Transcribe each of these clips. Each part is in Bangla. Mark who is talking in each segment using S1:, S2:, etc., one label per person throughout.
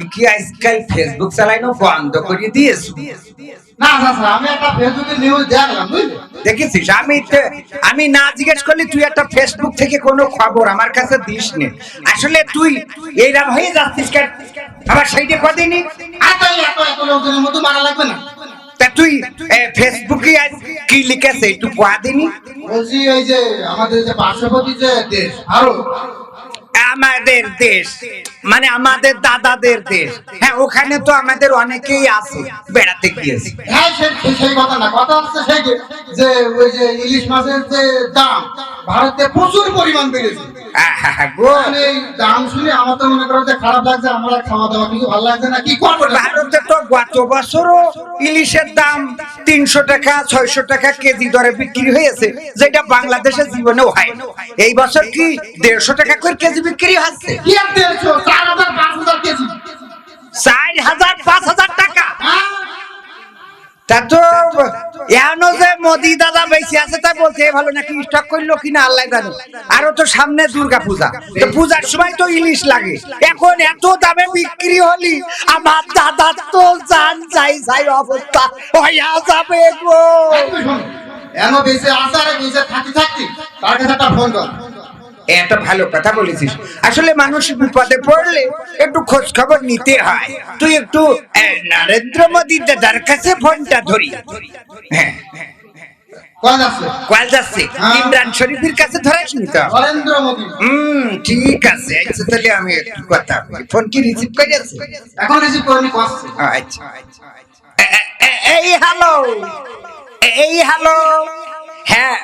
S1: কি আজকাল ফেসবুক চালানো বন্ধ করে দিয়েছ?
S2: না না আমি একটা ফেসবুকে নিউজ দেখলাম
S1: দেখেছিস? আমি আমি না জিজ্ঞেস করলি তুই একটা ফেসবুক থেকে কোনো খবর আমার কাছে দিস নে আসলে তুই এইরকম হয়ে যাচ্ছিস কেন? আবার সেইটা কদিনই?
S2: এত এত এত লোকজনের মতো মারা লাগবে না।
S1: তা তুই ফেসবুকে আজ কি লিখেছে একটু
S2: বলছি এই যে আমাদের যে পার্শ্ববর্তী যে দেশ আরও
S1: আমাদের দেশ মানে আমাদের দাদাদের দেশ। হ্যাঁ ওখানে তো আমাদের অনেকেই আছে বেড়াতে গিয়েছে।
S2: হ্যাঁ সেই কথা না কথা হচ্ছে সেই যে- ওই যে ইলিশ মাছের যে দাম ভারতে প্রচুর পরিমাণ বেড়েছে। দাম শুনে আমার তো মনে করো যে খারাপ লাগছে আমার খাওয়া দাওয়া কিছু ভালো লাগছে না কি করব?
S1: ভারতে তো গত বছরও ইলিশের দাম তিনশো টাকা ছয়শো টাকা কেজি দরে বিক্রি হয়েছে যেটা বাংলাদেশের জীবনেও হয় না। এই বছর কি দেড়শো টাকা করে কেজি বিক্রি হচ্ছে
S2: চার হাজার পাঁচ হাজার
S1: টাকা? তা যে মোদি দাদা বেশি আছে, তাই বলছে ভালো নাকি স্টক আল্লাহ জানে। আরও তো সামনে দুর্গা পূজার সময় তো ইলিশ লাগে। এখন এত দামে বিক্রি হলি, আমার দাদার তো জান যাই যাই অবস্থা, হইয়া
S2: কাছে একটা ফোন কর।
S1: এটা ভালো কথা বলেছিস। আসলে মানুষ বিপদে পড়লে একটু খোঁজ খবর নিতে হয়। তুই একটু নরেন্দ্র মোদী দাদার কাছে ফোনটা ধরি। হ্যাঁ আচ্ছা, আচ্ছা। এই হ্যালো এই হ্যালো হ্যাঁ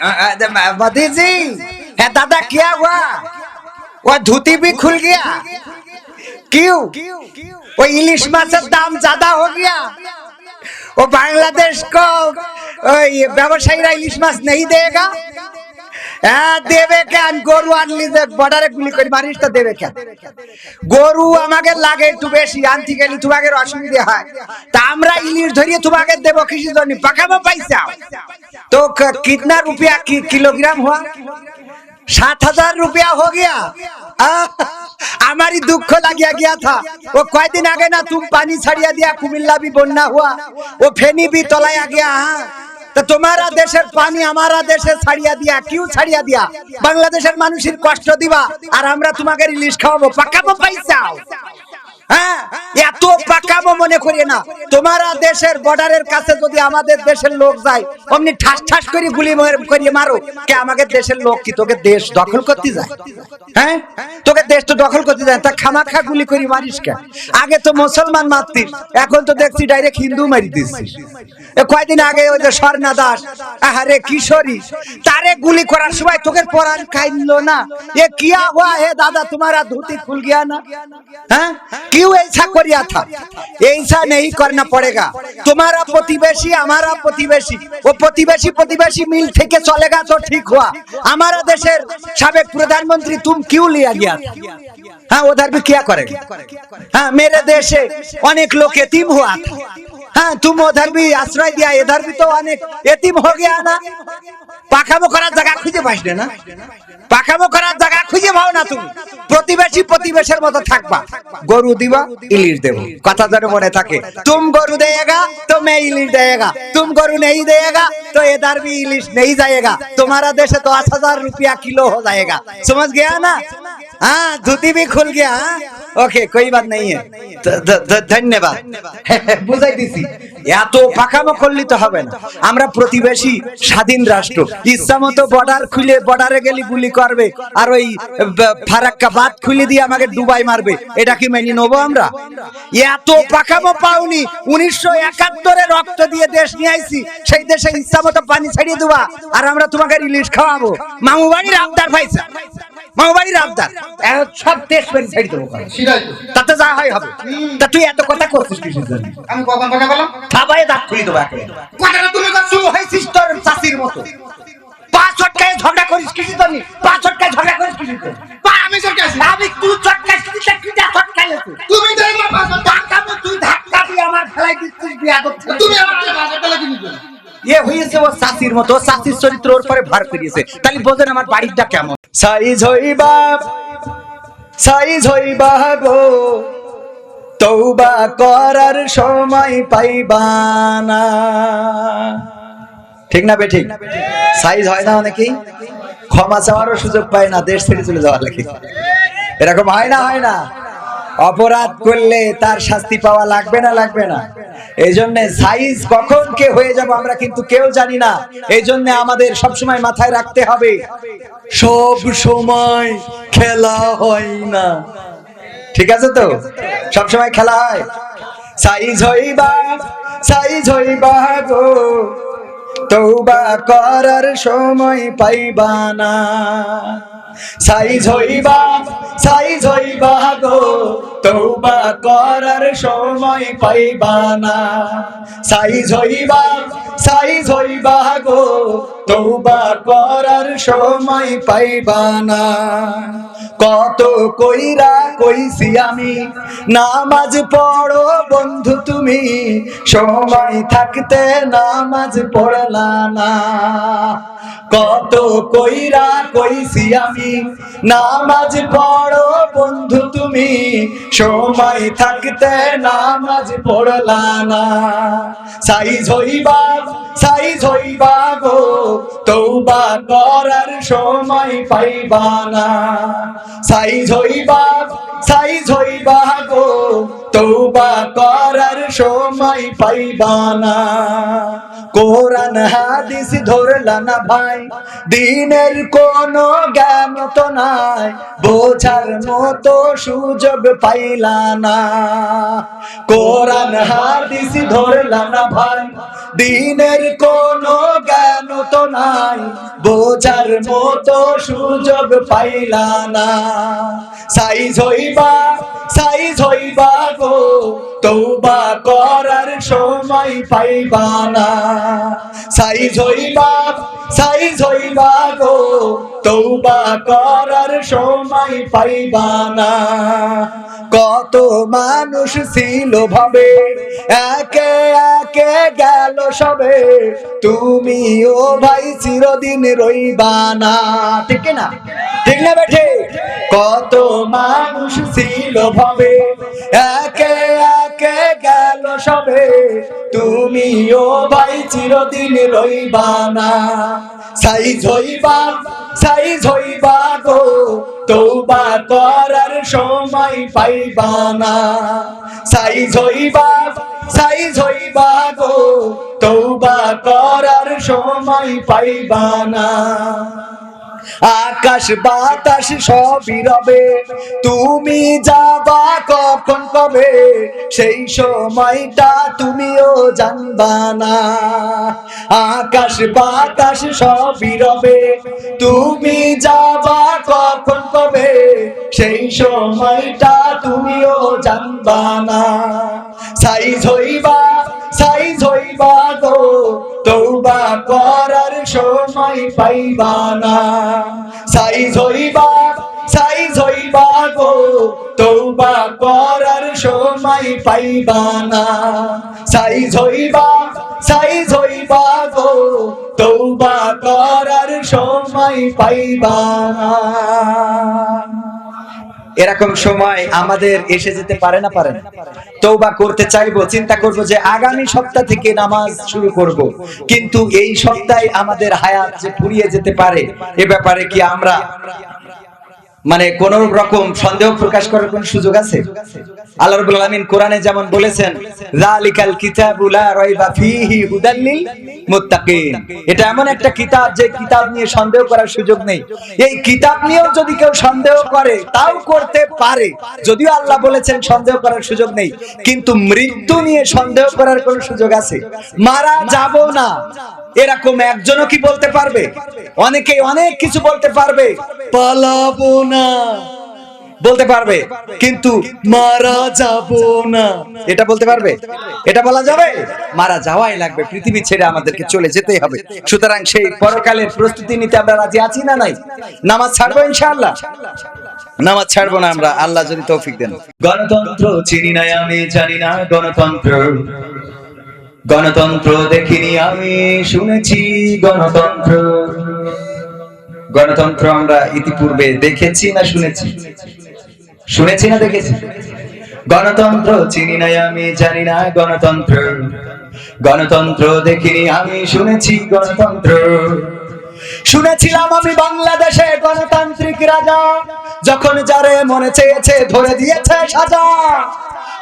S1: है दादा क्या हुआ वो धोती भी खुल गया क्यों ইলিশ মাছের দাম से दाम গিয়া। ও বাংলাদেশ वो बांग्लादेश ব্যবসায়ীরা ইলিশ মাছ নেই দেগা হ্যাঁ দেবে কেন গরু আনলি বর্ডারে গুলি করে, মারিস তো দেবে কেন গরু আমাকে লাগে একটু বেশি, আনতে গেলে তোমাকে অসুবিধে হয়। তা আমরা ইলিশ ধরিয়ে তোমাকে দেবো কিছু জন্য পাকামো পাইছা তো কিতনা রুপিয়া কিলোগ্রাম হওয়া सात हजार रुपया हो गया आह, हमारी दुख लगिया गया था वो कई दिन आगे ना तुम पानी छड़िया दिया कुमिल्ला भी बन्ना हुआ वो फेनी भी तोलाया गया हाँ তো তোমারা দেশের পানি আমারা দেশে ছাড়িয়া দিয়া কিউ ছাড়িয়া দিয়া বাংলাদেশের মানুষের কষ্ট দিবা আর আমরা তোমাকে ইলিশ খাওয়াবো পাকাবো পয়সাও হ্যাঁ, এত মনে করি না। তোমারা দেশের বর্ডারের কাছে যদি আমাদের দেশের লোক যায়, অমনি ঠাস ঠাস করে গুলি করিয়ে মারো। কে আমাকে দেশের লোক কি? তোকে দেশ দখল করতে যায়? হ্যাঁ? তোকে দেশ তো দখল করতে যায় তা খামাখা গুলি করি মারিস কে আগে তো মুসলমান মারতিস, এখন তো দেখছি ডাইরেক্ট হিন্দু মারি দিচ্ছিস কয়দিন আগে ওই যে স্বর্ণা দাস, আহারে কিশোরী, তারে গুলি করার সময় তোকে পরান খাইল না। এ কিয়া হওয়া হে দাদা, তোমারা ধুতি খুল গিয়া না? হ্যাঁ? কি क्यों ऐसा करिया था ऐसा नहीं करना पड़ेगा तुम्हारा प्रतिवेशी हमारा प्रतिवेशी वो प्रतिवेशी प्रतिवेशी मिल थे के चलेगा तो ठीक हुआ हमारा देश सबक प्रधानमंत्री तुम क्यों लिया गया हाँ उधर भी क्या करेगा हाँ मेरे देश अनेक लोग यतीम हुआ था हाँ तुम उधर भी आश्रय दिया इधर भी तो अनेक यतीम हो गया ना পাখামো করার জায়গা খুঁজে পাস না পাখামো করার জায়গা খুঁজে পাও না তুমি প্রতিবেশী প্রতিবেশের মতো থাকবা গরু দিবা ইলিশ দেবো কথা যেন মনে থাকে তুম গরু দেয়গা তো मैं इलिश देगा तुम गरु नहीं देगा तो इधर भी इलिश नहीं जाएगा तुम्हारा देश तो दस हजार रुपया किलो हो जाएगा समझ गया ना हाँ धोती भी खुल गया हाँ? ओके कोई बात नहीं है ध- ध- ध- ধন্যবাদ বুঝাই দিছি এত পাকামো করলে তো হবে না। আমরা প্রতিবেশী স্বাধীন রাষ্ট্র। ইচ্ছা মতো বর্ডার খুলে বর্ডারে গেলে গুলি করবে। আর ওই ফারাক্কা বাদ খুলে দিয়ে আমাকে ডুবাই মারবে। এটা কি মেনে নেব আমরা? এত পাকামো পাওনি। উনিশশো একাত্তরে রক্ত দিয়ে দেশ নিয়ে আইছি। সেই দেশে ইচ্ছা মতো পানি ছাড়িয়ে দেবা। আর আমরা তোমাকে রিলিজ খাওয়াবো। মামু বাড়ির আবদার পাইছা মামু বাড়ির আবদার এখন সব দেশ পানি ছাড়িয়ে দেবো
S2: তো।
S1: তাতে যা হয় হবে। তা তুই এত কথা করছিস কিসের জন্য?
S2: আমি কখন কথা বললাম?
S1: খাবাই দাঁত খুলে দেবো একেবারে
S2: কথাটা তুমি করছ
S1: তুই হয়েছিস তোর চাষির মতো। পাঁচ ছটকায় ঝগড়া করিস কিসের জন্য? ছটকায় ঝগড়া করিস কিসের জন্য?
S2: পা আমি সরকার
S1: আমি তুই ছটকায় কিসে কিটা ছটকায়
S2: তুমি আমার পাশে
S1: টাকামো তুই ধাক্কা দিয়ে আমার ফেলাই দিচ্ছিস বিয়া করছিস
S2: তুমি আমার ভাষা পেলে কি
S1: ইয়ে হয়েছে ও মতো চরিত্র ওর পরে ভার করিয়েছে। তাহলে বোঝেন আমার বাড়িটা কেমন? সাইজ সাইজ
S3: তৌবা করার সময় পাইবানা ঠিক না বে ঠিক? সাইজ হয় না অনেকেই ক্ষমা চাওয়ারও সুযোগ পায় না, দেশ ছেড়ে চলে যাওয়ার লাগে। এরকম হয় না হয় না? অপরাধ করলে তার শাস্তি পাওয়া লাগবে না লাগবে না। এই জন্য সাইজ কখন কে হয়ে যাব আমরা কিন্তু কেউ জানি না। এই জন্য আমাদের সবসময় মাথায় রাখতে হবে, সব সময় খেলা হয় না। ঠিক আছে তো? সব সময় খেলা হয়? সাইজ হইবা সাইজ হইবা গো তৌবা করার সময় পাইবা না। সাইজ হইবা সাইজ হইবা গো তৌবা করার সময় পাইবা না। সাইজ হইবা সাইজ হইবা গো তৌবা করার সময় পাইবা না। কত কইরা কইছি আমি, নামাজ পড়ো বন্ধু তুমি, সময় থাকতে নামাজ পড়লা না। কত কইরা কইছি আমি? নামাজ পড়ো বন্ধু তুমি, সময় থাকতে নামাজ পড়লা না। সাইজ হইবা সাইজ হইবা গো তৌবা করার সময় পাইবা না। সাইজ হইবা সাইজ হইবা গো তৌবা করার সময় পাইবা না কোরআন, হাদিস ধরলা না ভাই। দিনের কোন জ্ঞান তো নাই, বোঝার মতো সুযোগ পাইলা না কোরআন, হাদিস ধরলা না ভাই। দিনের কোন জ্ঞান তো নাই, বোঝার মতো সুযোগ পাইলা না সাইজ হইবা সাইজ হইবা গো তৌবা করার সময় পাইবা না। সাইজ হইবা সাইজ হইবা গো তৌবা করার সময় পাইবা না। কত মানুষ ছিল ভাবে, একে একে গেল সবে। তুমি ও ভাই চিরদিন রইবা না। ঠিক না? ঠিক না বেঠে? কত মানুষ ছিল ভাবে, একে সবে তুমিও ভাই চিরদিন রইবা না। সাইজ হইবা সাইজ হইবা গো। তৌবা করার সময় পাইবা না। সাইজ হইবা সাইজ হইবা গো। তৌবা করার সময় পাইবা না। আকাশ বাতাস সবই রবে। তুমি যাবা কখন কবে? সেই সময়টা তুমিও জানবা না। আকাশ বাতাস সবই রবে। তুমি যাবা কখন কবে? সেই সময়টা তুমিও জানবা না। সাইজ হইবা সাইজ হইবা গো তৌবা করার সময় পাইবা না। সাইজ হইবা সাইজ হইবা গো তৌবা করার সময় পাইবা না। সাইজ হইবা সাইজ হইবা গো তৌবা করার সময় পাইবা না। এরকম সময় আমাদের এসে যেতে পারে না পারে? তৌবা করতে চাইব, চিন্তা করব যে আগামী সপ্তাহ থেকে নামাজ শুরু করব কিন্তু এই সপ্তাহে আমাদের হায়াত যে ফুরিয়ে যেতে পারে, এ ব্যাপারে কি আমরা মানে কোন রকম সন্দেহ প্রকাশ করার কোন সুযোগ আছে? আল্লাহ রাব্বুল আলামিন কোরআনে যেমন বলেছেন লা রাইবা ফীহি হুদাল লিল মুত্তাকিন। এটা এমন একটা কিতাব যে কিতাব নিয়ে সন্দেহ করার সুযোগ নেই। এই কিতাব নিয়েও যদি কেউ সন্দেহ করে, তাও করতে পারে। যদিও আল্লাহ বলেছেন সন্দেহ করার সুযোগ নেই, কিন্তু মৃত্যু নিয়ে সন্দেহ করার কোন সুযোগ আছে? মারা যাব না। এরকম একজনও কি বলতে পারবে? অনেকেই অনেক কিছু বলতে পারবে। পালাবো না। বলতে পারবে কিন্তু মারা যাব না। এটা বলতে পারবে? এটা বলা যাবে? মারা যাওয়াই লাগবে পৃথিবী ছেড়ে আমাদেরকে চলে যেতেই হবে। সুতরাং সেই পরকালের প্রস্তুতি নিতে আমরা রাজি আছি না নাই? নামাজ ছাড়বো ইনশাআল্লাহ? নামাজ ছাড়বো না আমরা আল্লাহ যদি তৌফিক দেন। গণতন্ত্র চিনি নাই আমি জানি না গণতন্ত্র। গণতন্ত্র দেখিনি আমি, শুনেছি গণতন্ত্র। গণতন্ত্র আমরা ইতিপূর্বে দেখেছি না শুনেছি? শুনেছি না দেখেছি? গণতন্ত্র চিনি নাই আমি, জানি না গণতন্ত্র। গণতন্ত্র দেখিনি আমি, শুনেছি গণতন্ত্র। শুনেছিলাম আমি বাংলাদেশে গণতান্ত্রিক রাজা, যখন যারে মনে চেয়েছে ধরে দিয়েছে সাজা।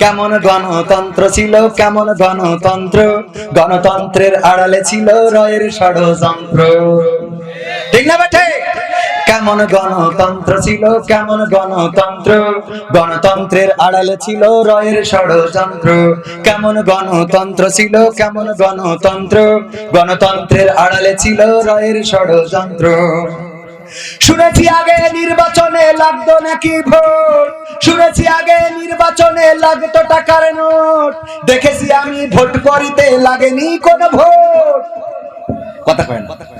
S3: কেমন গণতন্ত্র ছিল, কেমন গণতন্ত্র? গণতন্ত্রের আড়ালে ছিল রয়ের ষড়যন্ত্র। ঠিক না বেঠে কেমন গণতন্ত্র ছিল, কেমন গণতন্ত্র? গণতন্ত্রের আড়ালে ছিল রয়ের ষড়যন্ত্র। কেমন গণতন্ত্র ছিল, কেমন গণতন্ত্র? গণতন্ত্রের আড়ালে ছিল রয়ের ষড়যন্ত্র। শুনেছি আগে নির্বাচনে লাগতো নাকি ভোট? শুনেছি আগে নির্বাচনে লাগতো টাকার নোট। দেখেছি আমি ভোট করিতে লাগেনি কোন ভোট। কথা কয় না।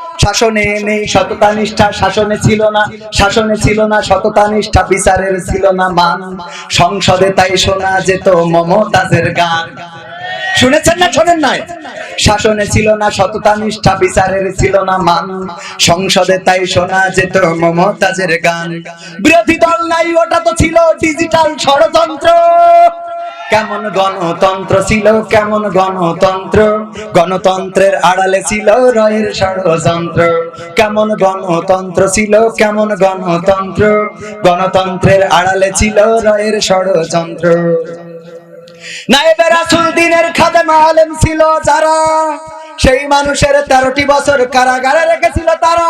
S3: শাসনে নেই সততা নিষ্ঠা, শাসনে ছিল না, শাসনে ছিল না সততা নিষ্ঠা, বিচারের ছিল না মান। সংসদে তাই শোনা যেত মমতাজের গান। শুনেছেন না, শোনেন নাই? শাসনে ছিল না সততা নিষ্ঠা, বিচারের ছিল না মান। সংসদে তাই শোনা যেত মমতাজের গান। বিরোধী দল নাই, ওটা তো ছিল ডিজিটাল ষড়যন্ত্র। কেমন গণতন্ত্র ছিল, কেমন গণতন্ত্র? গণতন্ত্রের আড়ালে ছিল রয়ের ষড়যন্ত্র। কেমন গণতন্ত্র ছিল, কেমন গণতন্ত্র? গণতন্ত্রের আড়ালে ছিল রয়ের ষড়যন্ত্র। নায়েবে দিনের আলেম ছিল যারা, সেই মানুষের তেরোটি বছর কারাগারে রেখেছিল তারা।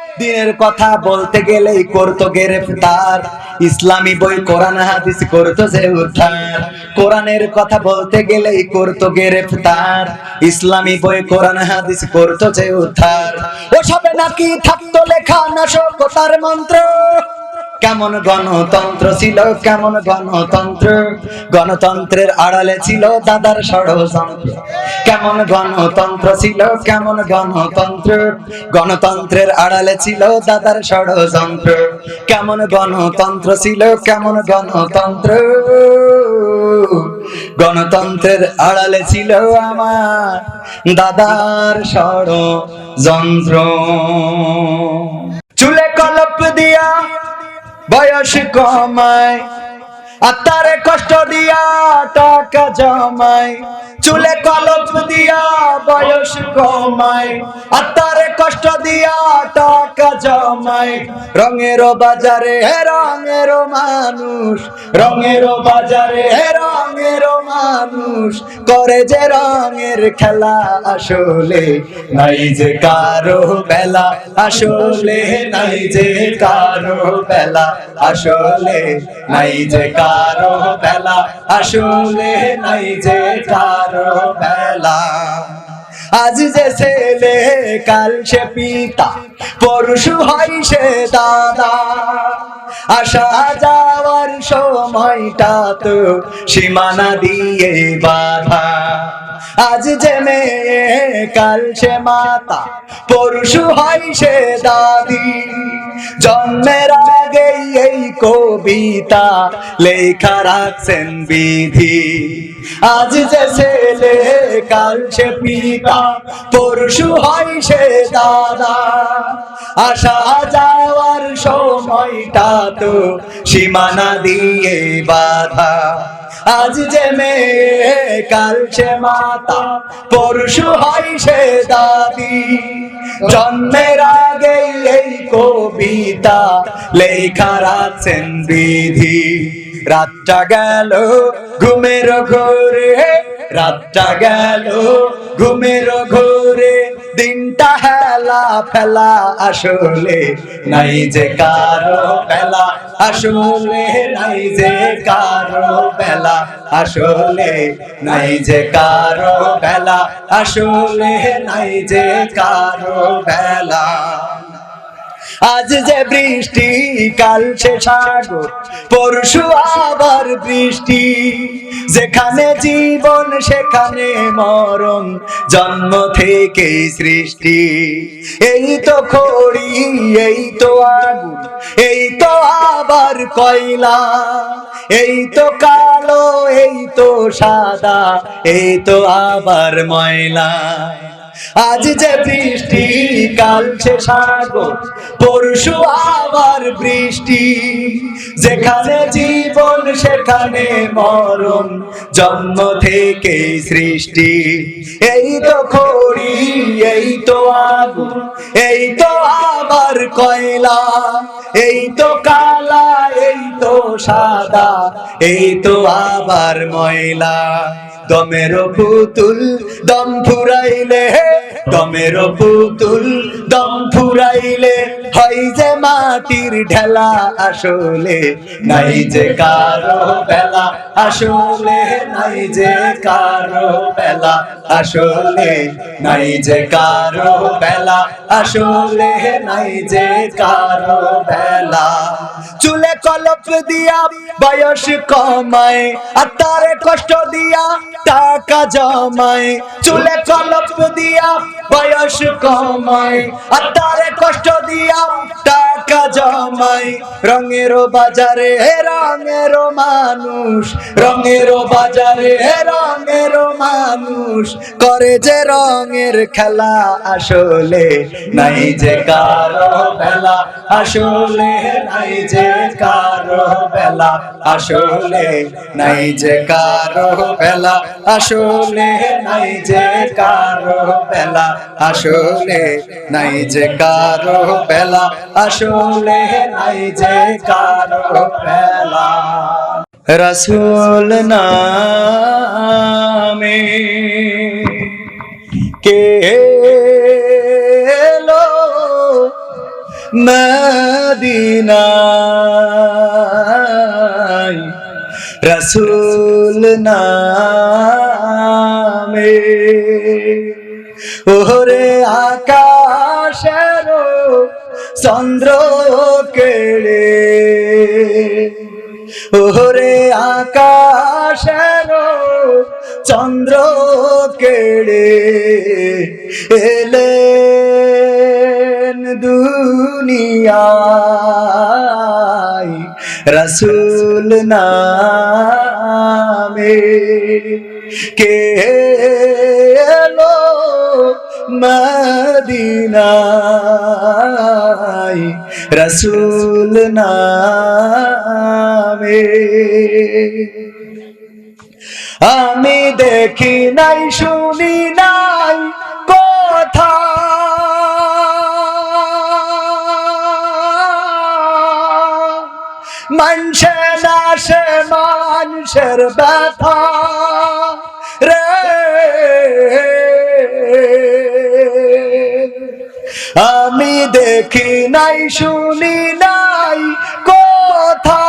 S3: দিনের কথা বলতে গেলেই করতো গ্রেফতার। ইসলামী বই, কোরআন, হাদিস করতো যে উদ্ধার। কোরআনের কথা বলতে গেলেই করতো গ্রেফতার। ইসলামী বই, কোরআন, হাদিস করতো সে উদ্ধার। ওসবে নাকি থাকতো লেখা নাশকতার মন্ত্র? কেমন গণতন্ত্র ছিল, কেমন গণতন্ত্র? গণতন্ত্রের আড়ালে ছিল দাদার ষড়যন্ত্র। কেমন গণতন্ত্র ছিল, কেমন গণতন্ত্র? গণতন্ত্রের আড়ালে ছিল দাদার ষড়যন্ত্র। কেমন গণতন্ত্র ছিল, কেমন গণতন্ত্র? গণতন্ত্রের আড়ালে ছিল আমার দাদার ষড়যন্ত্র। চুলে কলপ দিয়া বয়স কমায়। আত্মারে কষ্ট দিয়া টাকা জমায় চুলে কলপ দিয়া বয়স কমায় আত্মারে কষ্ট দিয়া টাকা জমায় রঙের বাজারে হে রঙের মানুষ। রঙের বাজারে হে রঙের মানুষ। করে যে রঙের খেলা আসলে, নাই যে কারও বেলা। আসলে, নাই যে কারও বেলা। আসলে, নাই যে কারও বেলা, আসলে নাই যে তারো বেলা। আজ যে ছেলে, কাল সে পিতা পরশু হয় সে দাদা। আসা যাওয়ার সময়টা তো সীমানা দিয়ে বাধা। আজ যে মেয়ে, কাল সে মাতা পরশু হয় সে দাদি। জন্মের আগেই এই কবিতা লেখা রাখছেন বিধি। আজ যে ছেলে, কাল সে পিতা পরশু হয় সে দাদা। আসা যাওয়ার সময়টা তো সীমানা দিয়ে বাধা। আজ যে মেয়ে, কাল সে মাতা পরশু হয় সে দাদি। জন্মের আগে এই কবিতা লেখা রাখছেন বিধি। রাতটা গেল, ঘুমের ঘোরে। রাতটা গেল, ঘুমের ঘোরে। দিনটা হেলা ফেলা আসলে, নাই যে কারও বেলা। আসলে, নাই যে কারও বেলা। আসলে, নাই যে কারও বেলা। আসলে, নাই যে কারও বেলা। আজ যে বৃষ্টি, কাল সে সাগর, পরশু আবার বৃষ্টি। যেখানে জীবন, সেখানে মরণ, জন্ম থেকে সৃষ্টি। এই তো খড়ি, এই তো আগুন, এই তো আবার কয়লা, এই তো কালো, এই তো সাদা, এই তো আবার ময়লা। আজ যে বৃষ্টি, কাল সে সাগর, পরশু আবার বৃষ্টি। যেখানে জীবন, সেখানে মরণ, জন্ম থেকে সৃষ্টি। এই তো খড়ি, এই তো আগুন, এই তো আবার কয়লা, এই তো কালা, এই তো সাদা, এই তো আবার ময়লা। দমের পুতুল দম ফুরাইলে দমের পুতুল দম ফুরাইলে, হয় যে মাটির ঢেলা আসলে, নাই যে কারও বেলা আসলে, নাই যে কারও বেলা আসলে, নাই যে কারও বেলা আসলে, নাই যে কারও বেলা। চুলে কলপ দিয়া বয়স কমায়, আর তারে কষ্ট দিয়া টাকা জমায়, চুলে কলপ দিয়া বয়স কমায়, আর তারে কষ্ট দিয়া টাকা জমায়। রঙের বাজারে রঙের মানুষ, রঙের বাজারে রঙের মানুষ, করে যে রঙের খেলা আসলে নাই যে কারও বেলা, আসলে নাই যে কারও বেলা, আসলে নাই যে কারও বেলা। আসলে নাই যে কারও বেলা, আসলে নাই যে কারও বেলা, আসলে নাই যে কারও বেলা। রসুল নামে কে এলো মদিনায় রসুল নামে। ওরে আকাশের চন্দ্র কেড়ে। ওরে আকাশের চন্দ্র কেড়ে এলেন দুনিয়ায় রসুল নামে কে এলো মদিনায়? রসুল নামে। আমি দেখি নাই শুনি নাই নাশে মানুষের ব্যথা রে। আমি দেখি নাই, শুনি নাই কথা।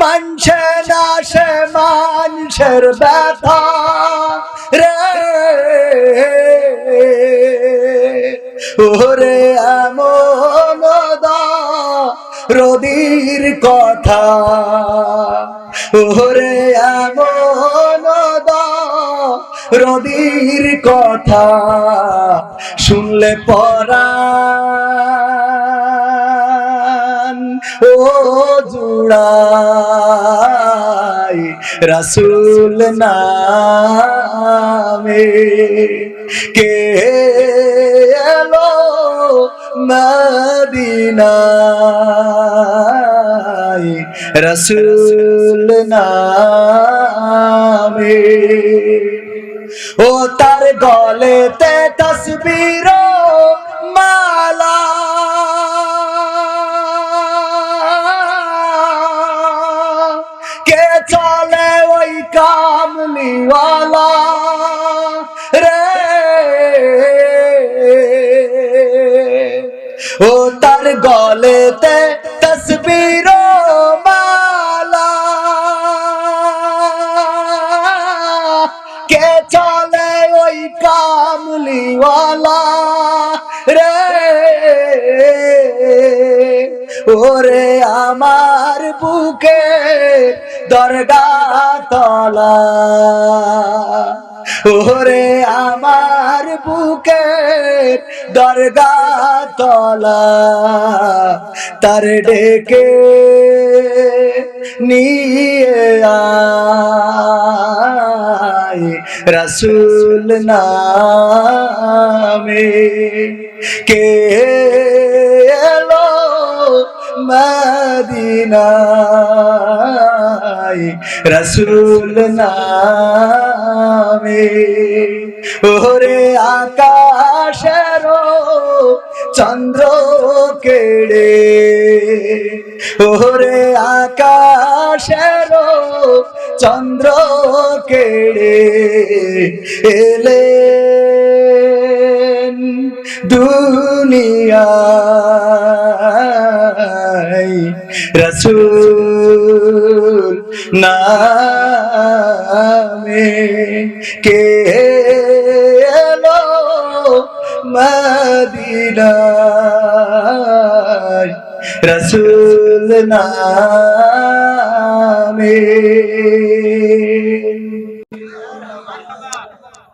S3: মানুষে নাশে মানুষের ব্যথা রে। ওরে আমো কথা। ওরে রদির কথা শুনলে পরাণ। ও জুড়াই রাসুল নামে কে এলো মদিনায়? রসুল নামে। ও তার গলেতে তসবির রে। ওরে আমার বুকে দরগা তলা। ওরে আমার বুকে দরগা তলা তার ডেকে নিয়ে আয় রসুল নামে। কে এলো মদিনায় রসুল নামে। ওরে আকাশের চন্দ্র কেড়ে। ওরে আকাশের চন্দ্র কেড়ে এলেন দুনিয়ায়। রসুল নামে কে এলো মদিনায়? রসুল নামে।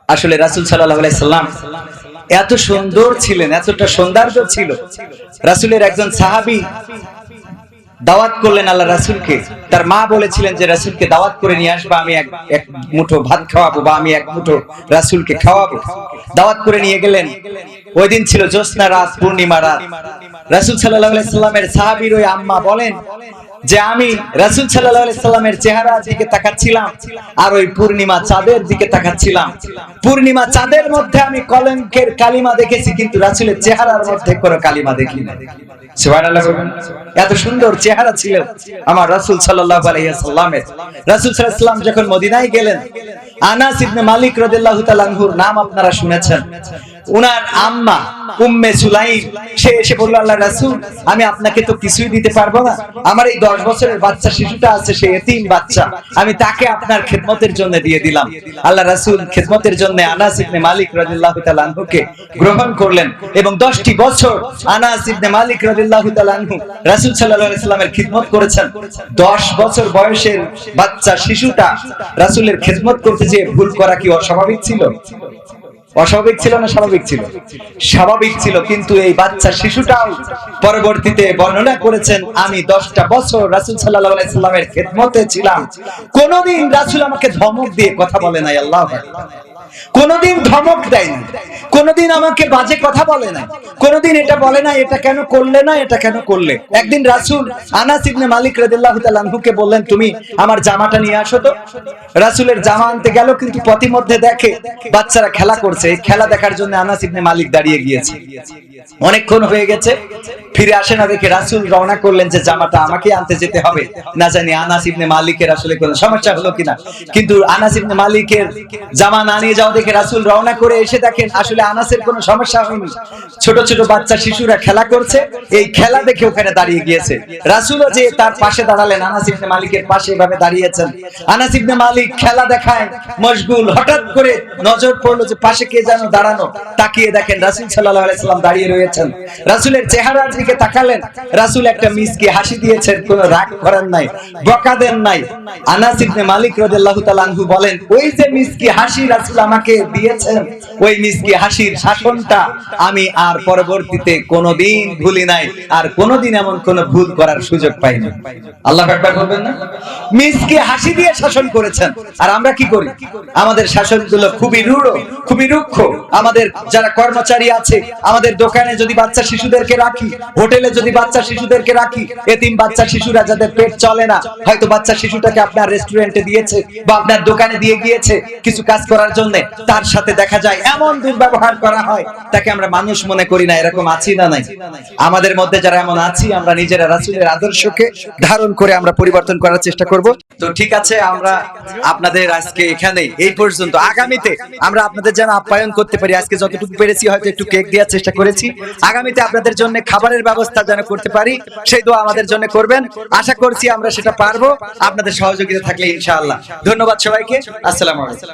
S3: আসলে রাসুল সাল্লাম এত সুন্দর ছিলেন, এতটা সৌন্দর্য ছিল। রাসুলের একজন সাহাবি দাওয়াত করলেন আল্লাহ রাসুলকে। তার মা বলেছিলেন যে, রাসুলকে দাওয়াত করে নিয়ে আসব, আমি এক মুঠো ভাত খাওয়াবো বা আমি এক মুঠো রাসুলকে খাওয়াবো। দাওয়াত করে নিয়ে গেলেন। ওই দিন ছিল জ্যোৎস্না রাত, পূর্ণিমা রাত। রাসুল সাল্লাহ সাল্লামের সাহাবির ওই আম্মা বলেন যে আমি রাসুল সাল্লাহ সাল্লামের চেহারার দিকে তাকাচ্ছিলাম আর ওই পূর্ণিমা চাঁদের দিকে তাকাচ্ছিলাম। পূর্ণিমা চাঁদের মধ্যে আমি কলঙ্কের কালিমা দেখেছি, কিন্তু রাসুলের চেহারার মধ্যে কোনো কালিমা দেখি না এত সুন্দর চেহারা ছিল আমার রাসুল সাল্লাহ আলাইসাল্লামের রাসুল সাল্লাম যখন মদিনায় গেলেন আনাস ইবনে মালিক রাদিয়াল্লাহু তাআলা আনহুর নাম আপনারা শুনেছেন। উনার আম্মা উম্মে সুলাইম, সে এসে বলল রাসূল, আমি আপনাকে তো কিছুই দিতে পারব না। আমার এই দশ বছরের বাচ্চা, শিশুটা আছে, সে এতিম বাচ্চা। আমি তাকে আপনার খেদমতের জন্য দিয়ে দিলাম। আল্লাহ রাসূল খেদমতের জন্য আনাস ইবনে মালিক রাদিয়াল্লাহু তাআলা আনহুকে গ্রহণ করলেন এবং দশটি বছর আনাস ইবনে মালিক রাদিয়াল্লাহু তাআলা আনহু রাসূল সাল্লাল্লাহু আলাইহি সাল্লামের করেছেন। দশ বছর বয়সের বাচ্চা, শিশুটা রাসূলের খেদমত করতে যেয়ে ভুল করা কি অস্বাভাবিক ছিল? অস্বাভাবিক ছিল না স্বাভাবিক ছিল? স্বাভাবিক ছিল, কিন্তু এই বাচ্চা শিশুটাও পরবর্তীতে বর্ণনা করেছেন, আমি দশটা বছর রাসুল সাল্লাহ সাল্লামের খেদমতে ছিলাম। কোনদিন রাসুল আমাকে ধমক দিয়ে কথা বলে নাই, আল্লাহ কোনদিন ধমক দেয়নি কোনদিন আমাকে বাজে কথা বলে না। কোনদিন এটা বলে না, এটা কেন করলে না, এটা কেন করলে? একদিন রাসুল আনাস ইবনে মালিক রাদিয়াল্লাহু তাআলা আনহুকে বললেন, তুমি আমার জামাটা নিয়ে আসো তো। রাসুলের জামা আনতে গেল, কিন্তু পথিমধ্যে দেখে বাচ্চারা খেলা করছে। খেলা দেখার জন্য আনাস ইবনে মালিক দাঁড়িয়ে গিয়েছে। অনেকক্ষণ হয়ে গেছে। ফিরে আসে না দেখে রাসুল রওনা করলেন যে, জামাটা আমাকে আনতে যেতে হবে। না জানি আনাস ইবনে মালিকের আসলে কোনো সমস্যা হলো কিনা। কিন্তু আনাস ইবনে মালিকের জামা না নিয়ে যাও দেখে রাসূল রওনা করে এসে দেখেন আসলে আনাসের কোনো সমস্যা হয়নি। ছোট ছোট বাচ্চা শিশুরা খেলা করছে, এই খেলা দেখে ওখানে দাঁড়িয়ে গিয়েছে। রাসূলও যে তার পাশে দাঁড়ালেন, আনাস মালিকের পাশে এভাবে দাঁড়িয়েছেন। আনাস মালিক খেলা দেখায়, মশগুল হঠাৎ করে নজর পড়ল যে পাশে কে যেন দাঁড়ানো। তাকিয়ে দেখেন রাসূল সাল্লাল্লাহু আলাইহি সাল্লাম দাঁড়িয়ে রয়েছেন। রাসূলের দিকে তাকালেন। রাসূল একটা মিসকি হাসি দিয়েছেন, কোনো রাগ করেন নাই, বকা দেন নাই। আনাস মালিক রাদিয়াল্লাহু বলেন, ওই যে মিসকি হাসি রাসূল আমাকে দিয়েছেন। ওই মিসকি হাসির শাসনটা আমি আর পরবর্তীতে কোনোদিন ভুলি নাই। আর কোনোদিন এমন কোন ভুল করার সুযোগ পাইনি। আল্লাহ আকবার বলবেন না? মিসকি হাসি দিয়ে শাসন করেছেন। আর আমরা কি করি? আমাদের শাসনগুলো খুবই রূঢ়, খুবই রুক্ষ। আমাদের যারা কর্মচারী আছে, আমাদের দোকানে যদি বাচ্চা শিশুদেরকে রাখি, হোটেলে যদি বাচ্চা শিশুদেরকে রাখি, এতিম বাচ্চা শিশুরা যাদের পেট চলে না, হয়তো বাচ্চা শিশুটাকে আপনার রেস্টুরেন্টে দিয়েছে বা আপনার দোকানে দিয়ে গিয়েছে কিছু কাজ করার জন্য। তার সাথে দেখা যায়, এমন দুর্ব্যবহার করা হয়, তাকে আমরা মানুষ মনে করি না, এরকম আছি না নাই? আমাদের মধ্যে যারা এমন আছি, আমরা নিজেরা রাসূলের আদর্শকে ধারণ করে আমরা পরিবর্তন করার চেষ্টা করব। তো ঠিক আছে, আমরা আপনাদের আজকে এখানে এই পর্যন্ত। আগামীতে আমরা আপনাদের যেন আপ্যায়ন করতে পারি, আজকে যতটুকু পেরেছি হয়তো একটু কেক দেওয়ার চেষ্টা করেছি। আগামীতে আপনাদের জন্য খাবারের ব্যবস্থা যেন করতে পারি, সেই দোয়া আমাদের জন্য করবেন। আশা করছি আমরা সেটা পারব। আপনাদের সহযোগিতা থাকলে ইনশাআল্লাহ। ধন্যবাদ সবাইকে। আসসালামু আলাইকুম।